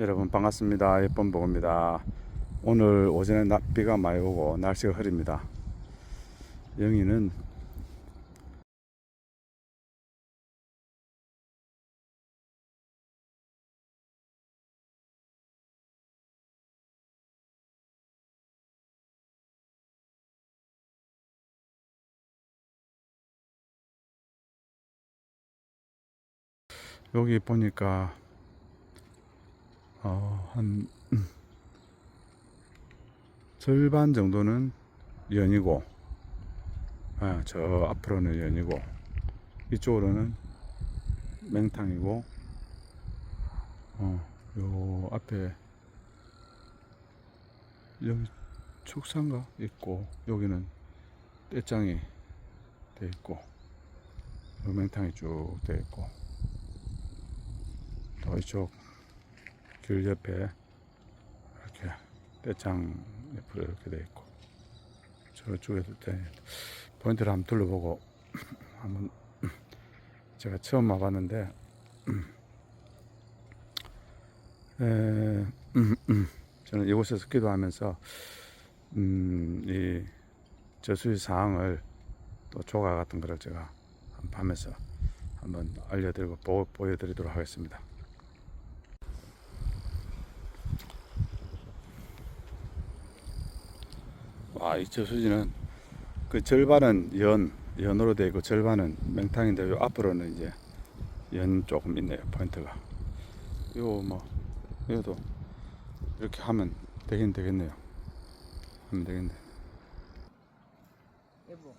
여러분 반갑습니다. 예쁜 보입니다 오늘 오전에 나- 비가 많이 오고 날씨가 흐립니다. 영희는 여기 보니까 어, 한 음, 절반 정도는 연이고 아, 저 앞으로는 연이고 이쪽으로는 맹탕이고 어, 요 앞에 여기 축산가 있고 여기는 떼장이 돼 있고 요 맹탕이 쭉 돼 있고 또 이쪽 길 옆에 이렇게 떼창 옆으로 이렇게 돼 있고 저쪽에도 떼 포인트를 한번 둘러보고 한번 제가 처음 와봤는데 에. 저는 이곳에서 기도하면서 음, 이 저수지 상황을 또 조각 같은 거를 제가 한 밤에서 한번 알려드리고 보, 보여드리도록 하겠습니다. 와, 이 저수지는 그 절반은 연, 연으로 되어 있고 절반은 맹탕인데 요 앞으로는 이제 연 조금 있네요, 포인트가. 요 뭐, 이것도 이렇게 하면 되긴 되겠네요. 하면 되겠네. 여보.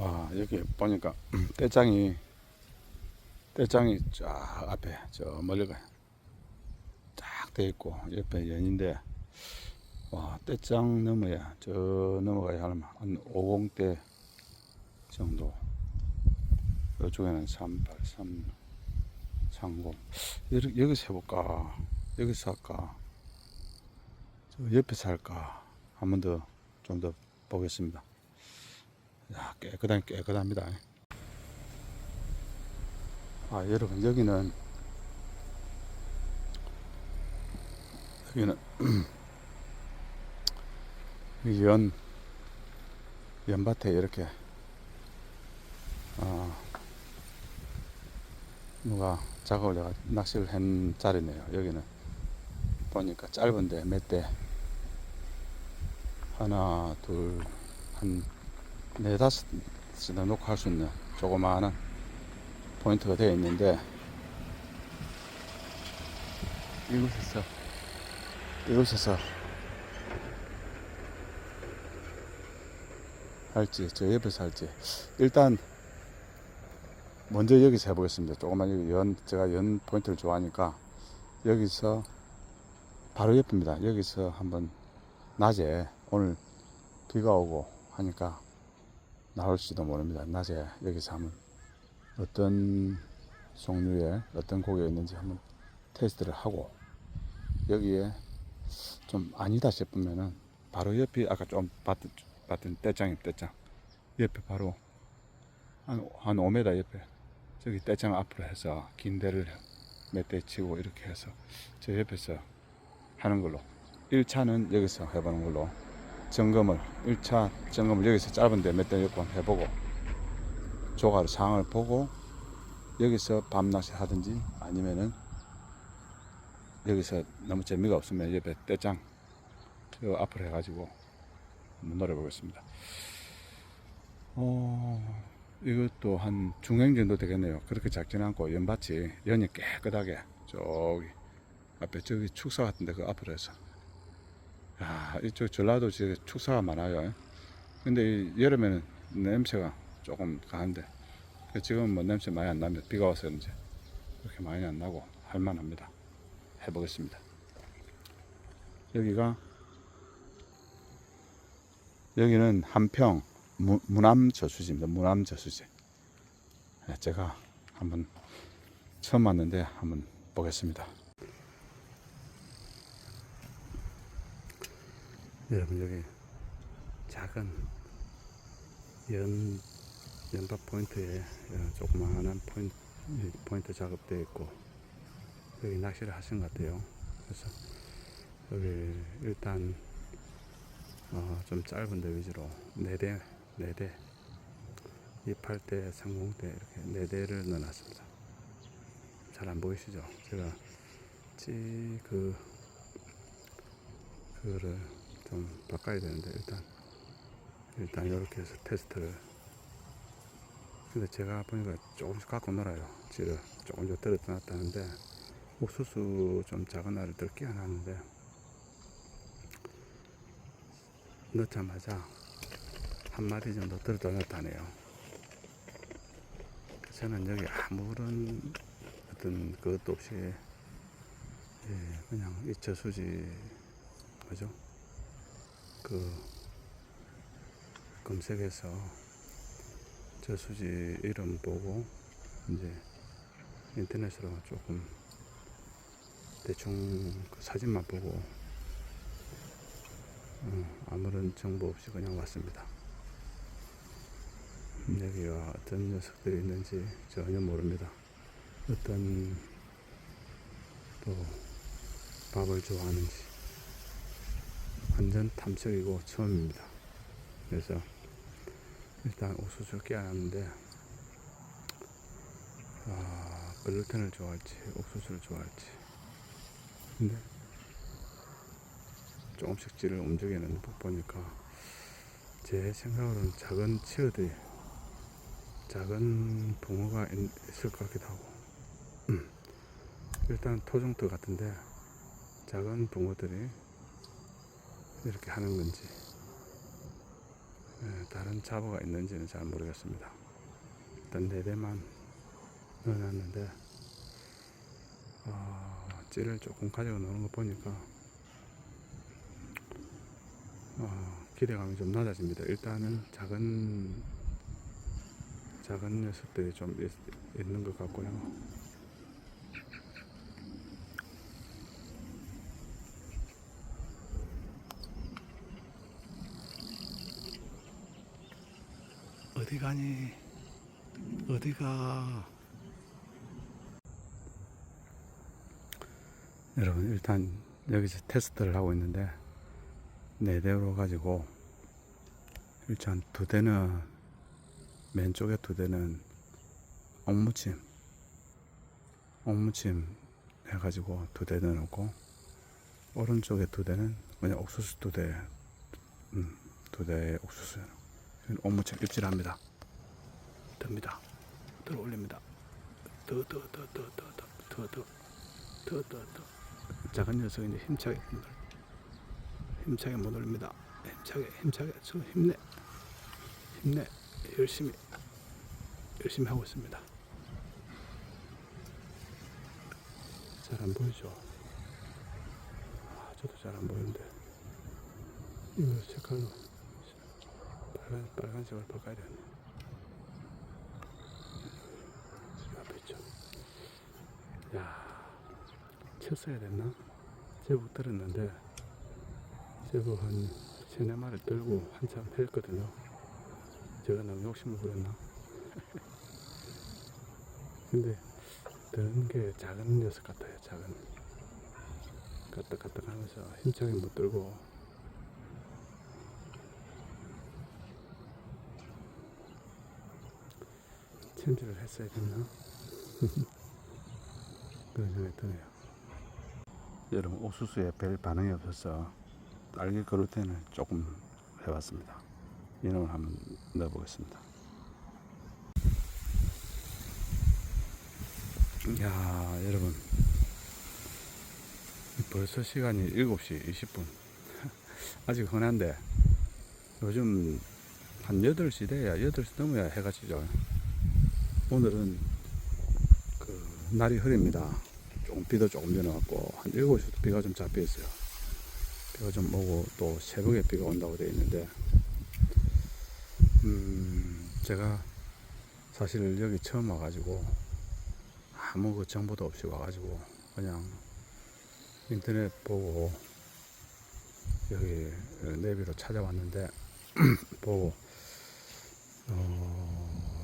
와, 여기 보니까 떼장이, 떼장이 쫙 앞에 저 멀리가 쫙 돼 있고 옆에 연인데 와, 떼장 넘어야 저 넘어가야 하려면 한 50대 정도. 이쪽에는 38, 3, 30. 여기, 여기서 해볼까? 여기서 할까? 저 옆에서 할까? 한 번 더, 좀 더 보겠습니다. 야, 깨끗한, 깨끗합니다. 아, 여러분, 여기는, 여기는, 이 연, 연밭에 이렇게, 어, 누가 작업을 내가 낚시를 한 자리네요. 여기는 보니까 짧은데 몇 대, 하나, 둘, 한 네 다섯이나 놓고 할 수 있는 조그마한 포인트가 되어 있는데 이곳에서 이곳에서 할지 저 옆에서 할지. 일단 먼저 여기서 해보겠습니다. 조그만 여기 연 제가 연 포인트를 좋아하니까 여기서 바로 옆입니다. 여기서 한번 낮에 오늘 비가 오고 하니까 나올지도 모릅니다. 낮에 여기서 한번 어떤 종류의 어떤 고기가 있는지 한번 테스트를 하고 여기에 좀 아니다 싶으면은 바로 옆이 아까 좀 봤던, 봤던 떼장이 떼장 옆에 바로 한, 한 5m 옆에 저기 떼장 앞으로 해서 긴 대를 몇 대 치고 이렇게 해서 저 옆에서 하는 걸로. 1차는 여기서 해보는 걸로. 점검을 1차 점검을 여기서 짧은데 몇 대 몇번 해보고 조가를 상황을 보고 여기서 밤낚시 하든지 아니면은 여기서 너무 재미가 없으면 옆에 떼장 저 앞으로 해가지고 한번 노려보겠습니다. 어 이것도 한 중행 정도 되겠네요. 그렇게 작지는 않고 연밭이 연이 깨끗하게 저기 앞에 저기 축사 같은데 그 앞으로 해서 야, 이쪽 전라도 지역에 축사가 많아요. 근데 이 여름에는 냄새가 조금 강한데 그 지금은 뭐 냄새 많이 안 나면 비가 와서 이제 그렇게 많이 안 나고 할만합니다. 해보겠습니다. 여기가 여기는 한평 무, 무남 저수지입니다. 무남 저수지. 네, 제가 한번 처음 왔는데 한번 보겠습니다. 여러분 여기 작은 연 연밥 포인트에 이런 조그마한 포인트 이 포인트 작업되어 있고 여기 낚시를 하신 것 같아요. 그래서 여기 일단 어, 좀 짧은 데 위주로 4대, 4대 28대, 30대 이렇게 4대를 넣어놨습니다. 잘 안 보이시죠? 제가 찌 그 그거를 좀 바꿔야 되는데 일단 일단 이렇게 해서 테스트를 근데 제가 보니까 조금씩 갖고 놀아요 찌를 조금 더 떨어 놨다는데 옥수수 좀 작은 알을 들 끼워놨는데 넣자마자 한 마리 정도 들어 놨다네요 저는 여기 아무런 어떤 그것도 없이 예, 그냥 이 저수지 뭐죠? 그 검색해서 저수지 이름 보고 이제 인터넷으로 조금 대충 그 사진만 보고 어, 아무런 정보 없이 그냥 왔습니다. 여기가 어떤 녀석들이 있는지 전혀 모릅니다. 어떤 또 밥을 좋아하는지 완전 탐색이고 처음입니다. 그래서 일단 옥수수 깨어났는데 아, 글루텐을 좋아할지 옥수수를 좋아할지 근데 조금씩 찌를 움직이는 거 보니까 제 생각으로는 작은 치어들이 작은 붕어가 있- 있을 것 같기도 하고 음. 일단 토종터 같은데 작은 붕어들이 이렇게 하는 건지 예, 다른 잡어가 있는지는 잘 모르겠습니다. 일단 네 대만 넣어놨는데 아, 찌를 조금 가지고 노는 거 보니까 아, 기대감이 좀 낮아집니다. 일단은 작은 작은 녀석들이 좀 있, 있는 것 같고요. 어디 가니? 어디 가? 여러분 일단 여기서 테스트를 하고 있는데 네 대로 가지고 일단 두 대는 왼쪽에 두 대는 옥무침 옥무침 해가지고 두 대 넣어놓고 오른쪽에 두 대는 그냥 옥수수 두 대, 음, 두 대의 옥수수 옥무침 입질합니다. 듭니다. 들어 올립니다. 더, 더, 더, 더, 더, 더, 더, 더, 더, 더, 더. 작은 녀석이 이제 힘차게 못 올려. 힘차게 못 올립니다. 힘차게, 힘차게, 저 힘내, 힘내, 열심히, 열심히 하고 있습니다. 잘 안 보이죠? 아, 저도 잘 안 보이는데. 이거 색깔로 빨간, 빨간색으로 바꿔야 되네. 앞에 있죠. 야, 쳤어야 됐나? 제법 들었는데, 제법 한 세네 마리 들고 한참 했거든요. 제가 너무 욕심을 부렸나? 근데, 드는 게 작은 녀석 같아요, 작은. 까딱까딱 하면서 힘차게 못 들고, 챔질을 했어야 됐나? 그런 생각이 드네요. 여러분 옥수수에 별 반응이 없어서 딸기 그루텐을 조금 해봤습니다. 이놈을 한번 넣어보겠습니다. 야 여러분 벌써 시간이 7시 20분 아직 흔한데 요즘 한 8시 돼야 8시 넘어야 해가 지죠 오늘은 그 날이 흐립니다. 비도 조금 왔고 한 7시부터 비가 좀 잡혀 있어요. 비가 좀 오고 또 새벽에 비가 온다고 되어 있는데 음 제가 사실 여기 처음 와가지고 아무 그 정보도 없이 와가지고 그냥 인터넷 보고 여기 내비로 찾아왔는데 보고 어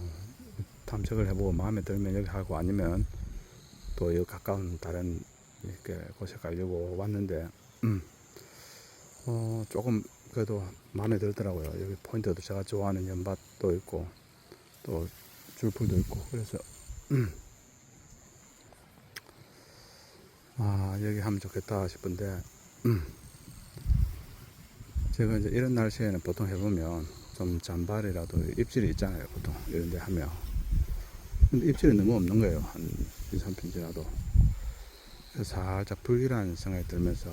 탐색을 해보고 마음에 들면 여기 하고 아니면 또 여기 가까운 다른 이렇게 곳에 가려고 왔는데 음, 어, 조금 그래도 마음에 들더라고요. 여기 포인트도 제가 좋아하는 연밭도 있고 또 줄풀도 있고 그래서 음, 아 여기 하면 좋겠다 싶은데 음, 제가 이제 이런 날씨에는 보통 해보면 좀 잔발이라도 입질이 있잖아요 보통. 이런 데 하면 근데 입질이 너무 없는 거예요. 한 2, 3편 지나도. 살짝 불길한 생각이 들면서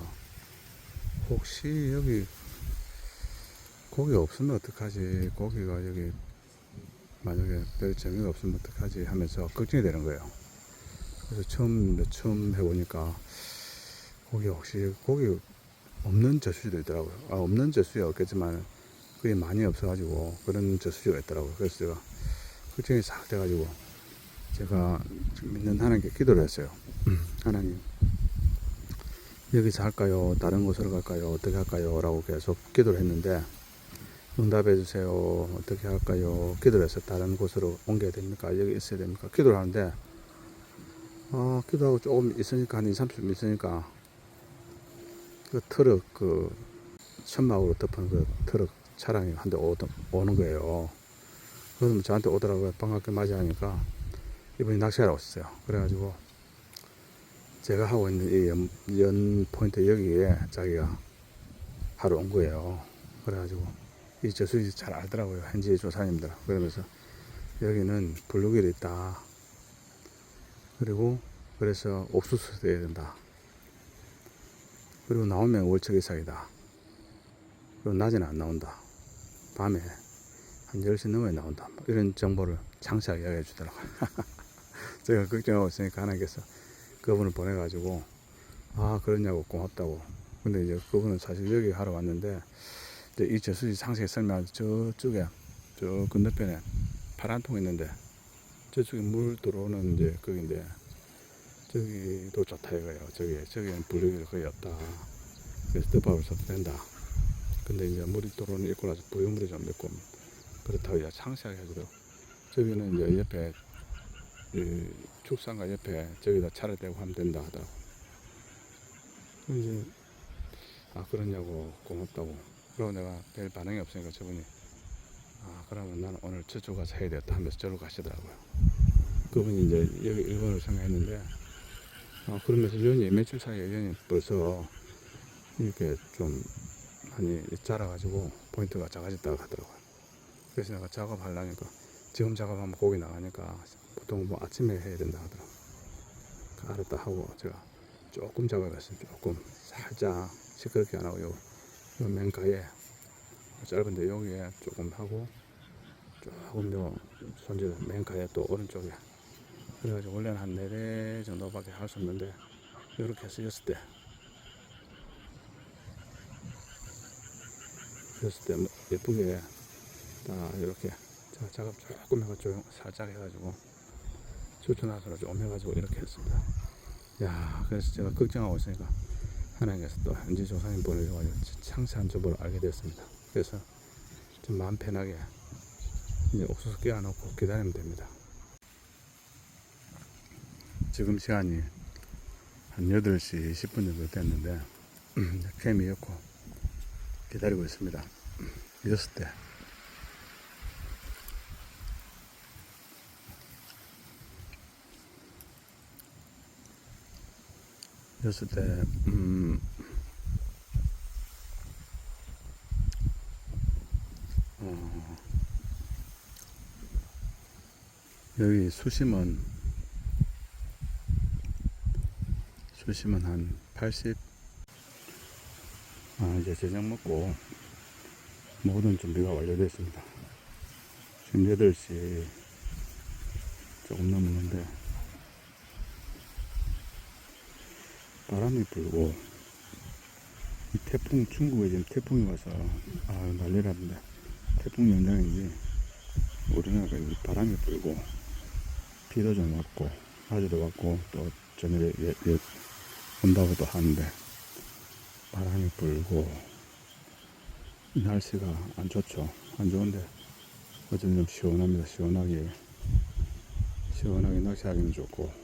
혹시 여기 고기 없으면 어떡하지? 고기가 여기 만약에 별 재미가 없으면 어떡하지? 하면서 걱정이 되는 거예요. 그래서 처음 처음 해보니까 고기 혹시 고기 없는 저수지도 있더라고요. 아, 없는 저수지가 없겠지만 그게 많이 없어가지고 그런 저수지가 있더라고요. 그래서 제가 걱정이 싹 돼가지고 제가 지금 믿는 하나님께 기도를 했어요. 하나님 여기서 할까요? 다른 곳으로 갈까요? 어떻게 할까요? 라고 계속 기도를 했는데 응답해 주세요. 어떻게 할까요? 기도를 해서 다른 곳으로 옮겨야 됩니까? 여기 있어야 됩니까? 기도를 하는데 아, 기도하고 조금 있으니까 한 2, 30분 있으니까 그 트럭 그 천막으로 덮은 그 트럭 차량이 한 대 오는 거예요. 그러면 저한테 오더라고요. 반갑게 맞이하니까 이분이 낚시하러 오셨어요. 그래가지고 제가 하고 있는 이 연, 연 포인트 여기에 자기가 하러 온 거예요. 그래가지고 이 저수지 잘 알더라고요. 현지 조사님들. 그러면서 여기는 블루길이 있다. 그리고 그래서 옥수수 돼야 된다. 그리고 나오면 월척 이상이다. 그리고 낮에는 안 나온다. 밤에 한 10시 넘어야 나온다. 뭐 이런 정보를 장시하게 이야기해 주더라고요. 제가 걱정하고 있으니까 하나님께서 그분을 보내가지고 아 그러냐고 고맙다고. 근데 이제 그분은 사실 여기 하러 왔는데 이제 이 저수지 상세히 설명할 저쪽에 저 건너편에 파란 통 있는데 저쪽에 물 들어오는 이제 거기인데 저기도 좋다 이거예요. 저기 저기는 블루기가 거의 없다. 그래서 덮밥을 써도 된다. 근데 이제 물이 들어오는 입구라서 부유물이 좀 있고 그렇다고 이제 상세하게 해주고 저기는 이제 옆에 이 축산가 옆에 저기다 차를 대고 하면 된다 하더라고. 이제 아 그러냐고 고맙다고. 그러고 내가 별 반응이 없으니까 저분이 아 그러면 나는 오늘 저쪽 가서 해야 되겠다 하면서 저로 가시더라고요. 그분이 이제 여기 일본을 생각했는데 아, 그러면서 연이 며칠 사이에 연이 벌써 이렇게 좀 많이 자라가지고 포인트가 작아졌다고 하더라고요. 그래서 내가 작업하려니까 지금 작업하면 고기 나가니까 보통 뭐 아침에 해야 된다 하더라고요. 그 알았다 하고 제가 조금 작업했어요. 조금 살짝 시끄럽게 안 하고 요, 요 맨가에 짧은데 여기에 조금 하고 조금 요 손질 맨가에 또 오른쪽에 그래가지고 원래는 한 4대 정도밖에 할 수 없는데 이렇게 해서 였을 때 였을 때 예쁘게 딱 이렇게 자, 작업 조금 해가지고 살짝 해가지고 추천하서로 좀 해가지고 이렇게 했습니다. 야 그래서 제가 걱정하고 있으니까 하나님께서 또 현지 조사님 보내줘가지고 상세한 정보를 알게 되었습니다. 그래서 좀 마음 편하게 이제 옥수수 끼워놓고 기다리면 됩니다. 지금 시간이 한 8시 10분 정도 됐는데 캠이 없고 기다리고 있습니다. 이었 이었을 때 음, 어, 여기 수심은 수심은 한 80. 아, 이제 저녁 먹고 모든 준비가 완료됐습니다. 지금 8시 조금 넘었는데 바람이 불고 이 태풍 중국에 지금 태풍이 와서 아 난리랍니다. 태풍 영향인지 우리나라가 이 바람이 불고 비도 좀 왔고 아주도 왔고 또 저녁에 예, 예, 온다고 도 하는데 바람이 불고 날씨가 안 좋죠. 안 좋은데 어제는 좀 시원합니다. 시원하게 시원하게 낚시하기는 좋고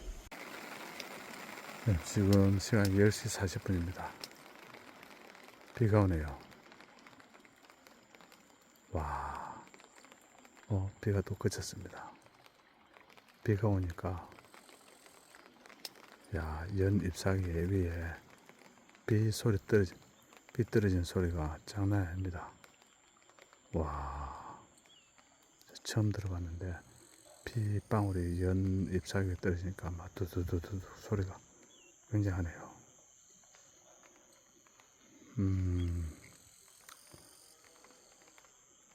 네, 지금 시간 10시 40분입니다. 비가 오네요. 와 어, 비가 또 그쳤습니다. 비가 오니까 야, 연 잎사귀 위에 비 소리 떨어진 비 떨어진 소리가 장난이 아닙니다. 와 처음 들어봤는데 빗방울이 연 잎사귀에 떨어지니까 막 두두두두 소리가 굉장하네요. 음,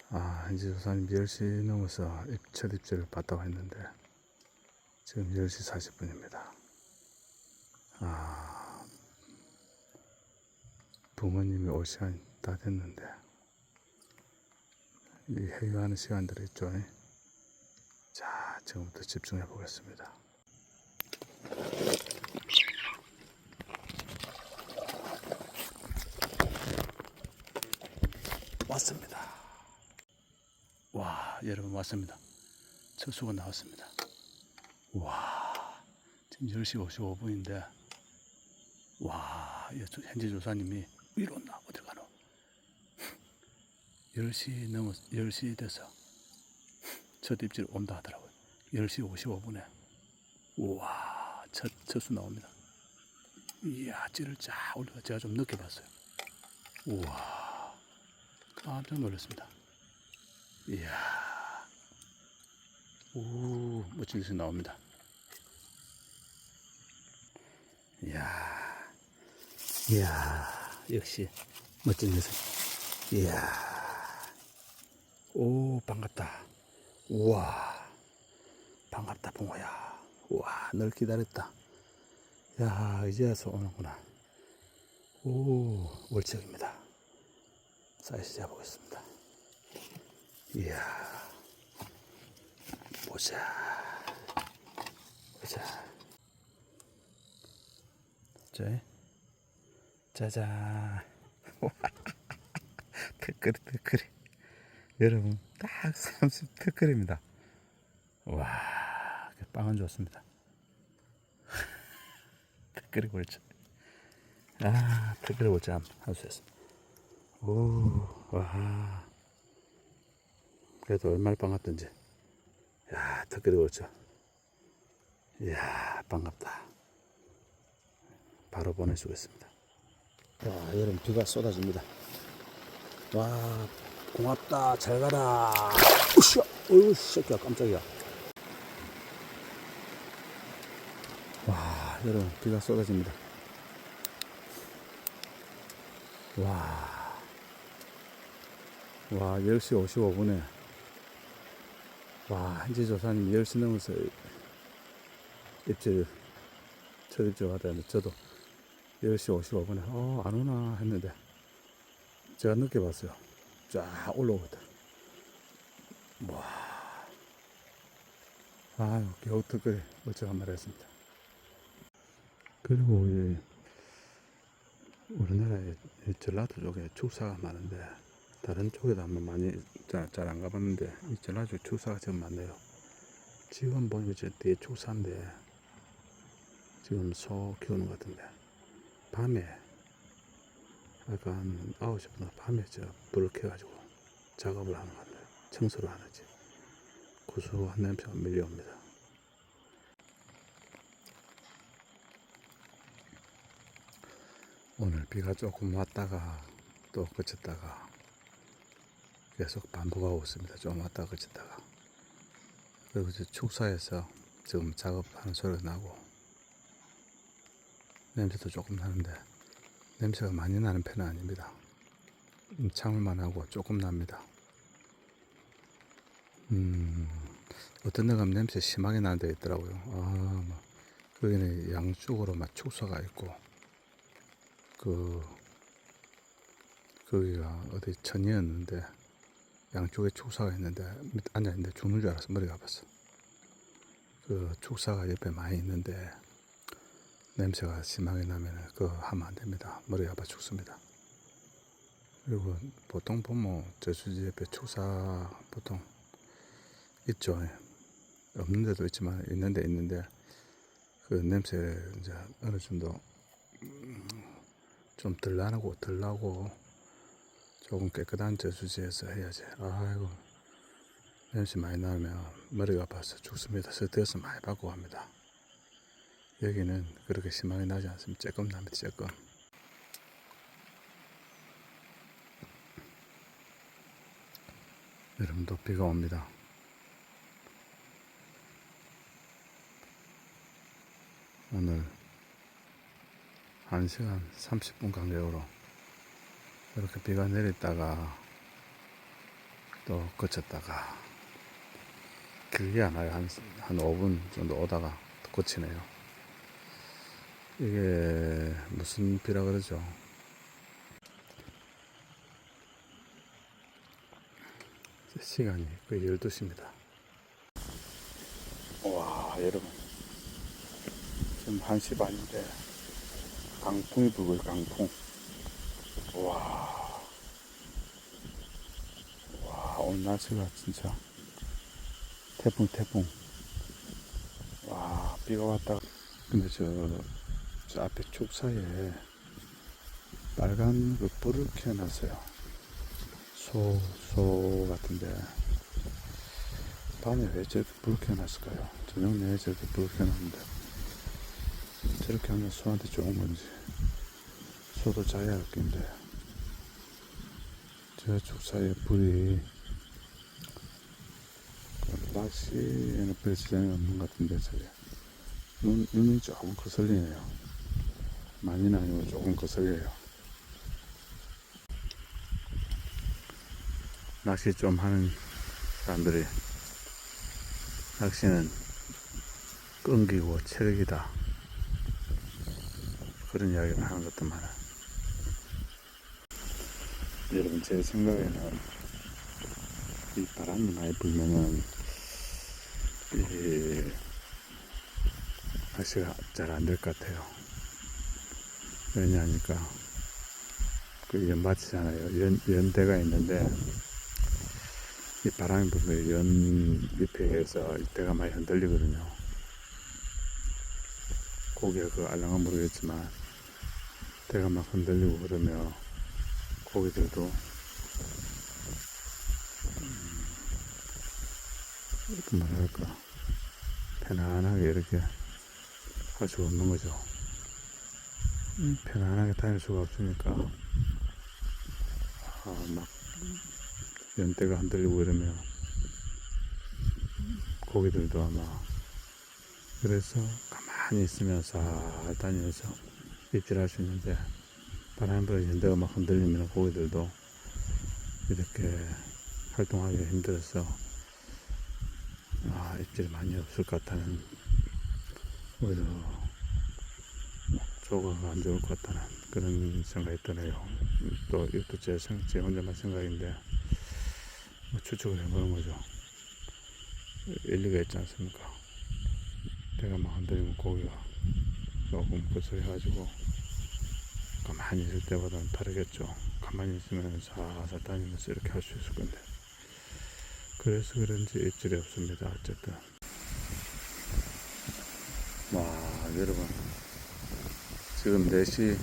아, 이제 조사님 10시 넘어서 입, 첫 입질을 봤다고 했는데, 지금 10시 40분입니다. 아, 부모님이 올 시간이 다 됐는데, 이 회유하는 시간들이 있죠. 자, 지금부터 집중해 보겠습니다. 왔습니다. 와, 여러분 왔습니다. 첫 수건 나왔습니다. 와, 지금 10시 55분인데, 와, 현지 조사님이 위로 온나? 어딜 가노? 10시 넘어, 10시 돼서 첫 입질 온다 하더라고요. 10시 55분에. 우와, 첫, 첫수 나옵니다. 이야, 찌를 쫙 올려가 제가 좀 늦게 봤어요. 우와, 깜짝 놀랐습니다. 이야, 오, 멋진 녀석 나옵니다. 이야, 이야, 역시 멋진 녀석. 이야, 오, 반갑다. 우와, 반갑다, 붕어야. 우와, 널 기다렸다. 야, 이제서 오는구나. 오, 월척입니다. 사이즈 잡아보겠습니다. 이야, 보자. 보자. 자, 짜잔. 특거리, 특거리. 여러분, 딱 30 특거리입니다. 와, 그 빵은 좋습니다. 특거리 골치. 아, 특거리 골치 할수 있습니다. 오, 와. 그래도 얼마나 반갑던지. 야, 특거리 골치. 이야, 반갑다. 바로 보내주겠습니다. 와, 여러분, 비가 쏟아집니다. 와, 고맙다. 잘 가라. 으쌰! 어이구, 새끼야, 깜짝이야. 와, 여러분, 비가 쏟아집니다. 와. 와, 10시 55분에. 와, 현지 조사님 10시 넘어서 입질, 첫 입질 하다는데 저도 10시 55분에, 어, 안 오나 했는데, 제가 늦게 봤어요. 쫙 올라오고 있다. 와. 아유, 겨우 특별히 멀쩡한 말 했습니다. 그리고 이 우리나라에 이 전라도 쪽에 축사가 많은데 다른 쪽에도 한번 많이 잘 안 가봤는데 이 전라도 축사가 좀 많네요. 지금 보니까 이제 뒤에 축사인데 지금 소 키우는 것 같은데 밤에 약간 9시부터 밤에 저 불을 켜가지고 작업을 하는 것 같아요. 청소를 하는지 고소한 냄새가 밀려옵니다. 오늘 비가 조금 왔다가 또 그쳤다가 계속 반복하고 있습니다. 좀 왔다가 그쳤다가 그리고 이제 축사에서 지금 작업하는 소리가 나고 냄새도 조금 나는데 냄새가 많이 나는 편은 아닙니다. 음, 참을만 하고 조금 납니다. 음, 어떤 데 가면 냄새 심하게 나는 데 있더라고요. 아, 막, 거기는 양쪽으로 막 축사가 있고, 그, 거기가 어디 천이었는데, 양쪽에 축사가 있는데, 밑 앉아있는데 죽는 줄 알아서 머리가 아팠어. 그 축사가 옆에 많이 있는데, 냄새가 심하게 나면 그거 하면 안 됩니다. 머리 아파 죽습니다. 그리고 보통 보면 저수지 옆에 축사 보통 있죠. 없는 데도 있지만 있는데 있는데 그 냄새 이제 어느 정도 음, 좀덜 나고 덜 나고 조금 깨끗한 저수지에서 해야지. 아이고 냄새 많이 나면 머리가 아파서 죽습니다. 스트레스 많이 받고 합니다. 여기는 그렇게 심하게 나지 않습니다. 조금 납니다. 조금. 여러분도 비가 옵니다. 오늘 1시간 30분 간격으로 이렇게 비가 내렸다가 또 그쳤다가 길게 안 와요. 한, 한 5분 정도 오다가 또 그치네요. 이게 무슨 비라 그러죠? 시간이 거의 12시입니다. 와, 여러분. 지금 1시 반인데, 강풍이 불고 있어요, 강풍. 와. 와, 오늘 날씨가 진짜. 태풍, 태풍. 와, 비가 왔다가. 근데 저, 저 앞에 쭉 사이에 빨간 그 불을 켜놨어요. 소, 소 같은데. 밤에 왜 저렇게 불을 켜놨을까요? 저녁 내에 저렇게 불을 켜놨는데. 저렇게 하면 소한테 좋은 건지. 소도 자야 할 텐데. 저쪽 사이에 불이 그 낚시에는 별 지장이 없는 것 같은데, 저게. 눈, 눈이 조금 거슬리네요. 많이는 아니고 조금 거슬려요. 낚시 좀 하는 사람들이 낚시는 끈기고 체력이다. 그런 이야기를 하는 것도 많아. 여러분, 제 생각에는 이 바람이 많이 불면은 이 낚시가 잘 안 될 것 같아요. 왜냐하니까 그 연밭이잖아요. 연, 연대가 있는데 이 바람이 불면 연 밑에서 이때가 많이 흔들리거든요. 고기가 그 알랑은 모르겠지만 때가 막 흔들리고 그러면 고기들도. 음, 이렇게 뭐랄까? 편안하게 이렇게 할 수가 없는 거죠. 음, 편안하게 다닐 수가 없으니까. 아, 막 연대가 흔들리고 이러면 고기들도 아마 그래서 가만히 있으면 살 다니면서 입질할 수 있는데 바람이 불어 연대가 막 흔들리면 고기들도 이렇게 활동하기 힘들어서 아 입질이 많이 없을 것 같다는 오히려 조금 안 좋을 것 같다는 그런 생각이 드네요. 또 이것도 제, 생, 제 혼자만 생각인데 뭐 추측을 해보는 거죠. 일리가 있지 않습니까? 배가 막 흔들리면 고기가 조금 거슬려가지고 가만히 있을 때보다는 다르겠죠. 가만히 있으면 살살 다니면서 이렇게 할 수 있을 건데. 그래서 그런지 입질이 없습니다. 어쨌든. 와, 여러분. 지금 4시,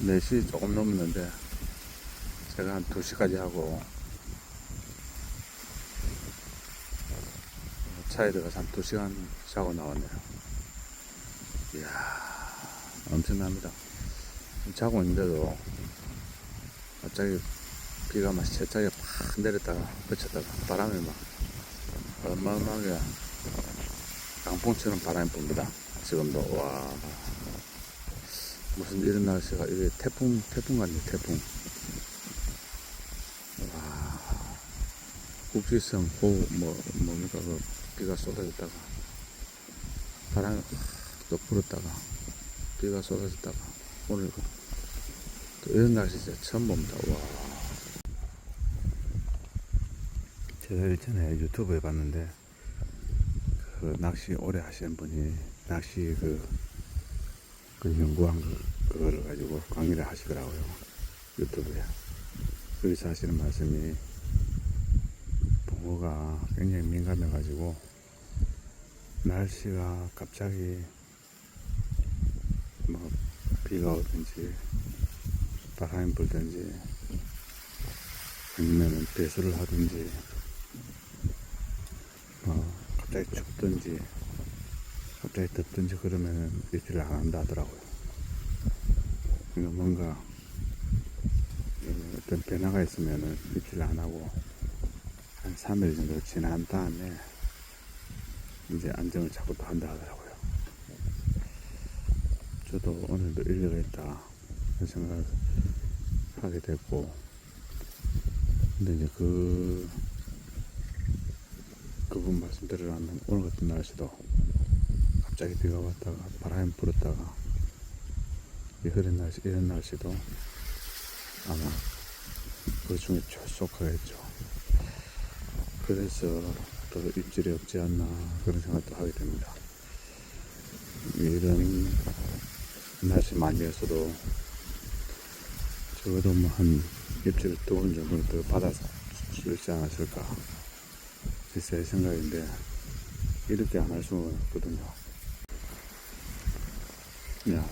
4시 조금 넘었는데, 제가 한 2시까지 하고, 차에 들어가서 한 2시간 자고 나왔네요. 이야, 엄청납니다. 자고 있는데도, 갑자기 비가 막 세차게 팍 내렸다가 그쳤다가 바람이 막 어마어마하게 강풍처럼 바람이 붑니다. 지금도 와 무슨 이런 날씨가 이게 태풍 태풍 같네 태풍. 와 국지성 호우 뭐 뭡니까 그 비가 쏟아졌다가 바람이 또 불었다가 비가 쏟아졌다가 오늘 또 이런 날씨 진짜 처음 봅니다. 와. 제가 일전에 유튜브에 봤는데 그 낚시 오래 하시는 분이 낚시 그, 그 연구한 거, 그거를 가지고 강의를 하시더라고요 유튜브에 거기서 하시는 말씀이 농어가 굉장히 민감해가지고 날씨가 갑자기 뭐 비가 오든지 바람이 불든지 아니면 배수를 하든지 뭐 갑자기 춥든지 갑자기 덥든지 그러면 입질을 안 한다 하더라고요. 그러니까 뭔가 음, 어떤 변화가 있으면은 입질 안 하고 한 3일 정도 지난 다음에 이제 안정을 잡고 또 한다 하더라고요. 저도 오늘도 있다 그런 생각을 하게 됐고 근데 이제 그 그분 말씀드리려면 오늘 같은 날씨도 갑자기 비가 왔다가 바람이 불었다가 이 흐린 날씨 이런 날씨도 아마 그 중에 최속하겠죠. 그래서 더 입질이 없지 않나 그런 생각도 하게 됩니다. 이런 날씨 많이었어도 적어도 뭐한 입질 두번 정도는 더 받아서 줄지 않았을까 제 생각인데 이렇게 안 할 수는 없거든요. 야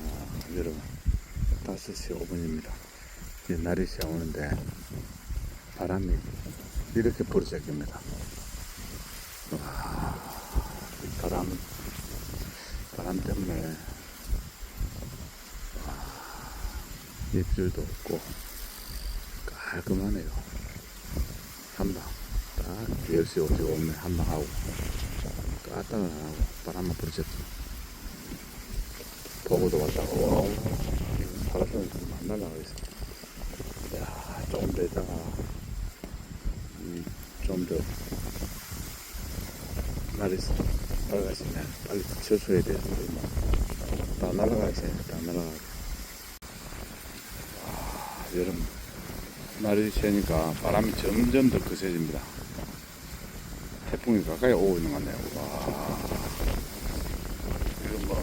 여러분 5시 5분입니다. 이제 날이 시작 오는데 바람이 이렇게 불어제깁니다. 와, 이 바람, 바람 때문에 와, 입질도 없고 깔끔하네요. 한방 딱 10시 55분에 한방 하고. 까딱은 안 하고 바람만 불어제기 보고도 왔다고. 바람은 좀안 날아가겠어. 야, 조금 더 있다가 좀 더. 날이 밝아지면 빨리 철수해야 되는데 다 날아가야지 다 날아가게 와 여름 날이 새니까 바람이 점점 더 거세집니다. 태풍이 가까이 오고 있는 것 같네요. 와. 이거 뭐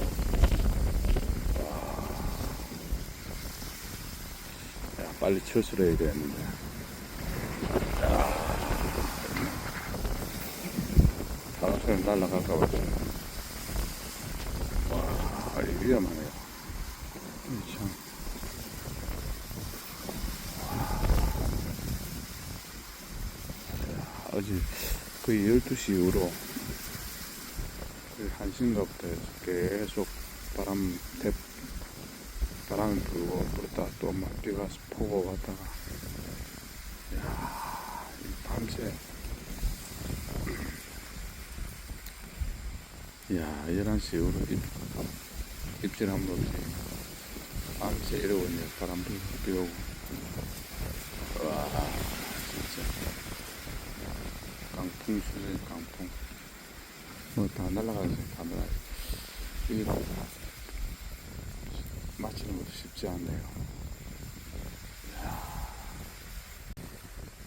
와. 야, 빨리 철수를 해야 되는데. 바람처럼 날아갈까봐. 와 이거 위험하네요 이 참. 와. 어제 거의 12시 이후로 거의 1시인가부터 계속 바람 대 바람이 불고 불었다 또막 비가 포고 왔다가 야 밤새 야, 11시 이후로 입, 입질 한번 없이 밤새 이러고 있네. 바람 불고, 비 오고. 와, 진짜. 강풍 수준, 강풍. 뭐 다 날아가서 다 날아가. 이게 맞히는 것도 쉽지 않네요. 야,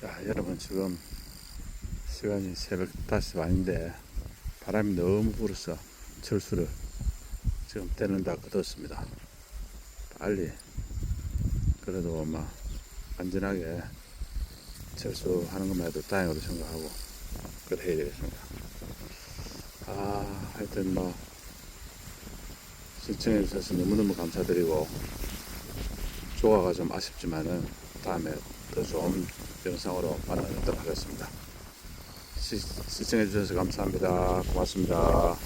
야 여러분 지금 시간이 새벽 5시 반인데 바람이 너무 불어서 철수를 지금 때는 다 끝었습니다. 빨리 그래도 막 안전하게 철수하는 것만 해도 다행으로 생각하고 그래 해야 되겠습니다. 아 하여튼 뭐 시청해 주셔서 너무너무 감사드리고 조화가 좀 아쉽지만은 다음에 더 좋은 영상으로 만나뵙도록 하겠습니다. 시, 시청해 주셔서 감사합니다. 고맙습니다.